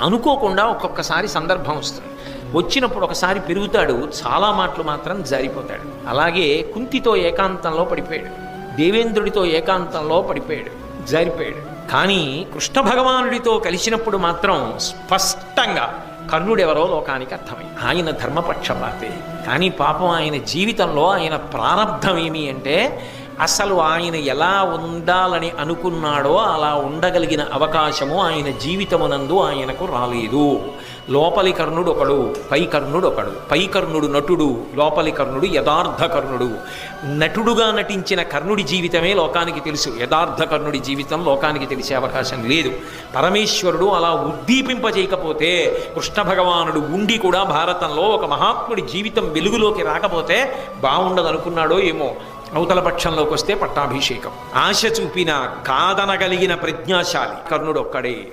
అనుకోకుండా ఒక్కొక్కసారి సందర్భం వస్తుంది. వచ్చినప్పుడు ఒకసారి పెరుగుతాడు చాలా మాటలు మాత్రం జారిపోతాడు. అలాగే కుంతితో ఏకాంతంలో పడిపోయాడు దేవేంద్రుడితో ఏకాంతంలో పడిపోయాడు జారిపోయాడు. కానీ కృష్ణ భగవానుడితో కలిసినప్పుడు మాత్రం స్పష్టంగా కర్ణుడెవరో లోకానికి అర్థమైంది. ఆయన ధర్మపక్షపాతే. కానీ పాపం ఆయన జీవితంలో ఆయన ప్రారంధం ఏమి అంటే అసలు ఆయన ఎలా ఉండాలని అనుకున్నాడో అలా ఉండగలిగిన అవకాశము ఆయన జీవితమునందు ఆయనకు రాలేదు. లోపలి కర్ణుడు ఒకడు పై కర్ణుడు ఒకడు. పై కర్ణుడు నటుడు లోపలి కర్ణుడు యథార్థ కర్ణుడు. నటుడుగా నటించిన కర్ణుడి జీవితమే లోకానికి తెలుసు. యథార్థ కర్ణుడి జీవితం లోకానికి తెలిసే అవకాశం లేదు. పరమేశ్వరుడు అలా ఉద్దీపింపజేయకపోతే కృష్ణ భగవానుడు ఉండి కూడా భారతంలో ఒక మహాత్ముడి జీవితం వెలుగులోకి రాకపోతే బాగుండదనుకున్నాడో ఏమో. అవతల పక్షంలోకి వస్తే పట్టాభిషేకం. ఆశ చూపిన కాదనగలిగిన ప్రజ్ఞాశాలి. కర్ణుడు ఒక్కడే